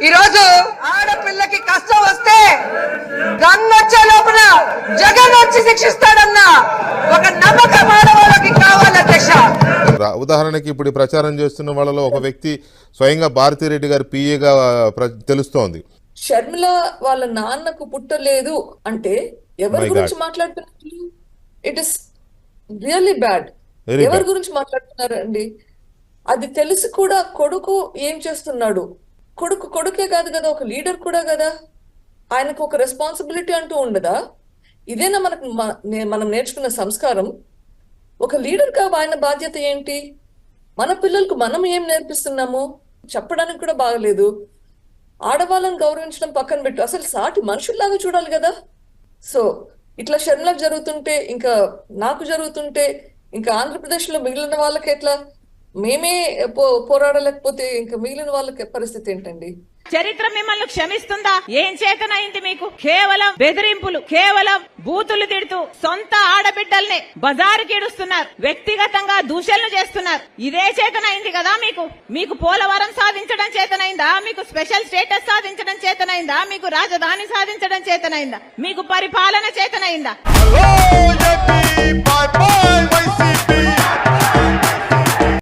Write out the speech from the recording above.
ఈ రోజు ఆడపిల్లకి కష్టం వస్తే గన్నొచ్చే లోపల జగన్ వచ్చి శిక్షిస్తాడన్న ఒక నమ్మకం ఆడవాళ్ళకి కావాలి అధ్యక్ష ఉదాహరణకి ఇప్పుడు ప్రచారం చేస్తున్న వాళ్ళలో ఒక వ్యక్తి స్వయంగా భారతిరెడ్డి గారి పిఏగా తెలుస్తోంది. షర్మిల వాళ్ళ నాన్నకు పుట్టలేదు అంటే ఎవరి గురించి మాట్లాడుతున్నారు? ఇట్ ఇస్ రియల్లీ బ్యాడ్ ఎవరి. గురించి మాట్లాడుతున్నారు అండి అది తెలిసి కూడా కొడుకు ఏం చేస్తున్నాడు? కొడుకు కొడుకే కాదు కదా ఒక లీడర్ కూడా కదా. ఆయనకు ఒక రెస్పాన్సిబిలిటీ అంటూ ఉండదా? ఇదేనా మనకు మ- నే- మనం నేర్చుకున్న సంస్కారం? ఒక లీడర్గా ఆయన బాధ్యత ఏంటి? మన పిల్లలకు మనం ఏం నేర్పిస్తున్నాము? చెప్పడానికి కూడా బాగలేదు. ఆడవాళ్ళని గౌరవించడం పక్కన పెట్టు. అసలు సాటి మనుషుల్లాగా చూడాలి కదా. సో ఇట్లా షర్మిలకు జరుగుతుంటే ఇంకా నాకు జరుగుతుంటే ఇంకా ఆంధ్రప్రదేశ్లో మిగిలిన వాళ్ళకి ఎట్లా? మేమే పో పోరాడలేకపోతే ఇంకా మిగిలిన వాళ్ళకి పరిస్థితి ఏంటండి? చరిత్ర మిమ్మల్ని క్షమిస్తుందా? ఏం చేతనైంది మీకు? కేవలం బెదిరింపులు కేవలం బూతులు తిడుతూ సొంత ఆడబిడ్డల్ని బజారుకి ఇడుస్తున్నారు. వ్యక్తిగతంగా దూషణలు చేస్తున్నారు. ఇదే చేతనైంది కదా మీకు? మీకు పోలవరం సాధించడం చేతనైందా? మీకు స్పెషల్ స్టేటస్ సాధించడం చేతనైందా? మీకు రాజధాని సాధించడం చేతనైందా? మీకు పరిపాలన చేతనైందా?